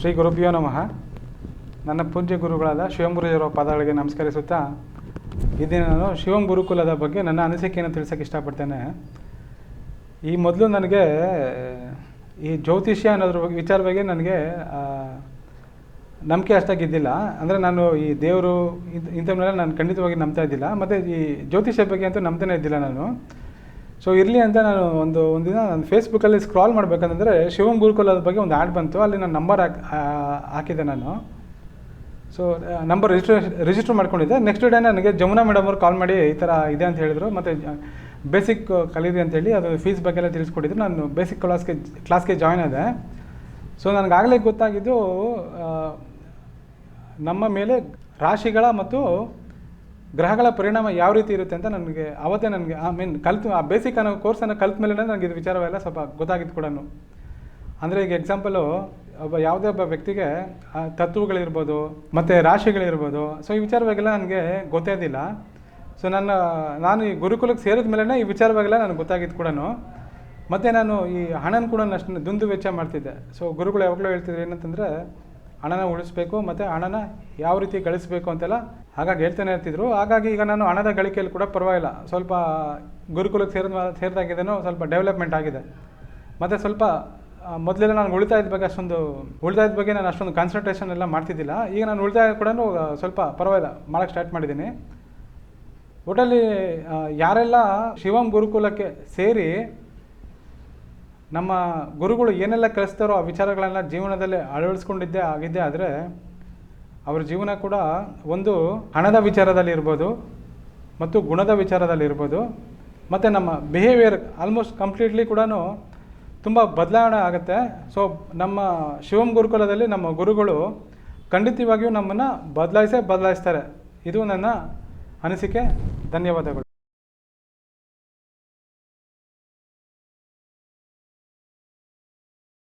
ಶ್ರೀ ಗುರುಭ್ಯೋ ನಮಃ. ನನ್ನ ಪೂಜ್ಯ ಗುರುಗಳಾದ ಶಿವಮುರಿಯವರ ಪಾದಗಳಿಗೆ ನಮಸ್ಕರಿಸುತ್ತಾ ಇದೀಗ ನಾನು ಶಿವಂ ಗುರುಕುಲದ ಬಗ್ಗೆ ನನ್ನ ಅನಿಸಿಕೆಯನ್ನು ತಿಳಿಸೋಕೆ ಇಷ್ಟಪಡ್ತೇನೆ. ಈ ಮೊದಲು ನನಗೆ, ಈ ಜ್ಯೋತಿಷ್ಯ ಅನ್ನೋದ್ರ ಬಗ್ಗೆ, ವಿಚಾರ ಬಗ್ಗೆ ನನಗೆ ನಂಬಿಕೆ ಅಷ್ಟಾಗಿ ಇದ್ದಿಲ್ಲ ಅಂದರೆ ನಾನು ಈ ದೇವರು ಇಂಥ ಇಂಥವನ್ನೆಲ್ಲ ನಾನು ಖಂಡಿತವಾಗಿ ನಂಬ್ತಾ ಇದ್ದಿಲ್ಲ. ಮತ್ತು ಈ ಜ್ಯೋತಿಷ್ಯ ಬಗ್ಗೆ ಅಂತೂ ನಂಬ್ತಾನೆ ಇದ್ದಿಲ್ಲ ನಾನು. ಸೊ ಇರಲಿ ಅಂತ ನಾನು ಒಂದು ಒಂದಿನ ನಾನು ಫೇಸ್ಬುಕ್ಕಲ್ಲಿ ಸ್ಕ್ರಾಲ್ ಮಾಡಬೇಕಂತಂದರೆ ಶಿವಂ ಗುರುಕುಲದ ಬಗ್ಗೆ ಒಂದು ಆ್ಯಡ್ ಬಂತು. ಅಲ್ಲಿ ನಾನು ನಂಬರ್ ಹಾಕಿ ಹಾಕಿದ್ದೆ ನಾನು. ಸೊ ನಂಬರ್ ರಿಜಿಸ್ಟ್ರೇ ರಿಜಿಸ್ಟರ್ ಮಾಡ್ಕೊಂಡಿದ್ದೆ. ನೆಕ್ಸ್ಟ್ ಡೇ ನನಗೆ ಜಮುನಾ ಮೇಡಮ್ ಅವ್ರು ಕಾಲ್ ಮಾಡಿ ಈ ಥರ ಇದೆ ಅಂತ ಹೇಳಿದರು. ಮತ್ತು ಬೇಸಿಕ್ ಕಲೀರಿ ಅಂತೇಳಿ ಅದು ಫೀಸ್ ಬಗ್ಗೆ ಎಲ್ಲ ತಿಳಿಸ್ಕೊಟ್ಟಿದ್ರು. ನಾನು ಬೇಸಿಕ್ ಕ್ಲಾಸ್ಗೆ ಕ್ಲಾಸ್ಗೆ ಜಾಯ್ನ್ ಆದೆ. ಸೊ ನನಗಾಗಲೇ ಗೊತ್ತಾಗಿದ್ದು ನಮ್ಮ ಮೇಲೆ ರಾಶಿಗಳ ಮತ್ತು ಗ್ರಹಗಳ ಪರಿಣಾಮ ಯಾವ ರೀತಿ ಇರುತ್ತೆ ಅಂತ ನನಗೆ ಅವತ್ತೇ ನನಗೆ ಐ ಮೀನ್ ಕಲಿತು, ಆ ಬೇಸಿಕ್ ಅನ್ನೋ ಕೋರ್ಸನ್ನು ಕಲಿತ ಮೇಲೆ ನನಗೆ ಇದು ವಿಚಾರವೆಲ್ಲ ಸ್ವಲ್ಪ ಗೊತ್ತಾಗಿದ್ದು ಕೂಡ ಅಂದರೆ ಈಗ ಎಕ್ಸಾಂಪಲು ಒಬ್ಬ ಯಾವುದೇ ಒಬ್ಬ ವ್ಯಕ್ತಿಗೆ ತತ್ವಗಳಿರ್ಬೋದು, ಮತ್ತು ರಾಶಿಗಳಿರ್ಬೋದು ಸೊ ಈ ವಿಚಾರವಾಗೆಲ್ಲ ನನಗೆ ಗೊತ್ತೇ ಸೊ ನನ್ನ, ನಾನು ಈ ಗುರುಕುಲಕ್ಕೆ ಸೇರಿದ ಮೇಲೆ ಈ ವಿಚಾರವಾಗೆಲ್ಲ ನನಗೆ ಗೊತ್ತಾಗಿದ್ದು ಕೂಡ ಮತ್ತು ನಾನು ಈ ಹಣನ ಕೂಡ ಅಷ್ಟು ದುಂದು ವೆಚ್ಚ ಮಾಡ್ತಿದ್ದೆ. ಸೊ ಗುರುಗಳು ಯಾವಾಗಲೂ ಹೇಳ್ತಿದ್ರು ಏನಂತಂದರೆ ಹಣನ ಉಳಿಸ್ಬೇಕು ಮತ್ತು ಹಣನ ಯಾವ ರೀತಿ ಗಳಿಸಬೇಕು ಅಂತೆಲ್ಲ ಹಾಗಾಗಿ ಹೇಳ್ತಾನೆ ಇರ್ತಿದ್ರು ಹಾಗಾಗಿ ಈಗ ನಾನು ಹಣದ ಗಳಿಕೆಯಲ್ಲಿ ಕೂಡ ಪರವಾಗಿಲ್ಲ. ಸ್ವಲ್ಪ ಗುರುಕುಲಕ್ಕೆ ಸೇರಿದ ಸೇರಿದಾಗಿದ್ದೇನೋ ಸ್ವಲ್ಪ ಡೆವಲಪ್ಮೆಂಟ್ ಆಗಿದೆ. ಮತ್ತು ಸ್ವಲ್ಪ ಮೊದಲೆಲ್ಲ ನಾನು ಉಳಿತಾಯದ ಬಗ್ಗೆ ಅಷ್ಟೊಂದು ಉಳಿತಾಯದ ಬಗ್ಗೆ ನಾನು ಅಷ್ಟೊಂದು ಕಾನ್ಸಂಟ್ರೇಷನ್ ಎಲ್ಲ ಮಾಡ್ತಿದ್ದಿಲ್ಲ. ಈಗ ನಾನು ಉಳಿತಾಯ ಕೂಡ ಸ್ವಲ್ಪ ಪರವಾಗಿಲ್ಲ. ಮಾಡೋಕ್ಕೆ ಸ್ಟಾರ್ಟ್ ಮಾಡಿದ್ದೀನಿ. ಒಟ್ಟಲ್ಲಿ ಯಾರೆಲ್ಲ ಶಿವಂ ಗುರುಕುಲಕ್ಕೆ ಸೇರಿ ನಮ್ಮ ಗುರುಗಳು ಏನೆಲ್ಲ ಕಲಿಸ್ತಾರೋ ಆ ವಿಚಾರಗಳನ್ನ ಜೀವನದಲ್ಲಿ ಅಳವಡಿಸ್ಕೊಂಡಿದ್ದೇ ಆಗಿದ್ದೆ ಆದರೆ ಅವ್ರ ಜೀವನ ಕೂಡ ಒಂದು ಹಣದ ವಿಚಾರದಲ್ಲಿ ಇರ್ಬೋದು ಮತ್ತು ಗುಣದ ವಿಚಾರದಲ್ಲಿ ಇರ್ಬೋದು. ಮತ್ತು ನಮ್ಮ ಬಿಹೇವಿಯರ್ ಆಲ್ಮೋಸ್ಟ್ ಕಂಪ್ಲೀಟ್ಲಿ ಕೂಡ ತುಂಬ ಬದಲಾವಣೆ ಆಗುತ್ತೆ. ಸೊ ನಮ್ಮ ಶಿವಂ ಗುರುಕುಲದಲ್ಲಿ ನಮ್ಮ ಗುರುಗಳು ಖಂಡಿತವಾಗಿಯೂ ನಮ್ಮನ್ನು ಬದಲಾಯಿಸೇ ಬದಲಾಯಿಸ್ತಾರೆ. ಇದು ನನ್ನ ಅನಿಸಿಕೆ. ಧನ್ಯವಾದಗಳು.